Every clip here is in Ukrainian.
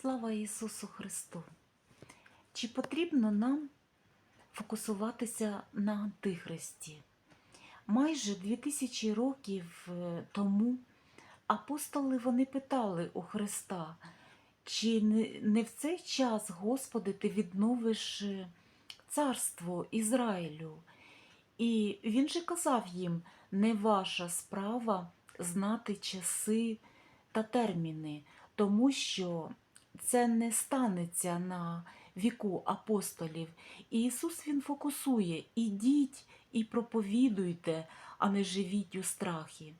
Слава Ісусу Христу! Чи потрібно нам фокусуватися на Антихристі? Майже 2000 років е, тому апостоли вони питали у Христа, чи не- в цей час, Господи, ти відновиш е, царство Ізраїлю? І він же казав їм, не ваша справа знати часи та терміни, тому що це не станеться на віку апостолів. І Ісус Він фокусує: ідіть і проповідуйте, а не живіть у страхі.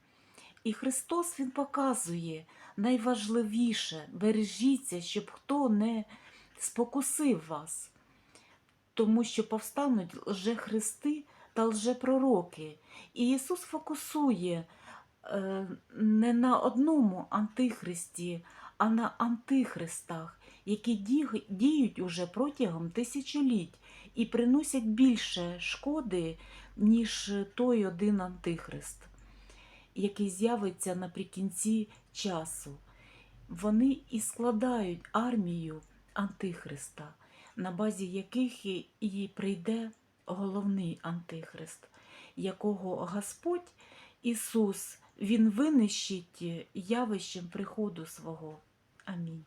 І Христос Він показує найважливіше бережіться, щоб хто не спокусив вас, тому що повстануть лжехристи та лжепророки. І Ісус фокусує е, не на одному антихристі, а на антихристах, які діють уже протягом тисячоліть і приносять більше шкоди, ніж той один антихрист, який з'явиться наприкінці часу. Вони і складають армію антихриста, на базі яких і- прийде головний антихрист, якого Господь Ісус Він винищить явищем приходу свого. Amém.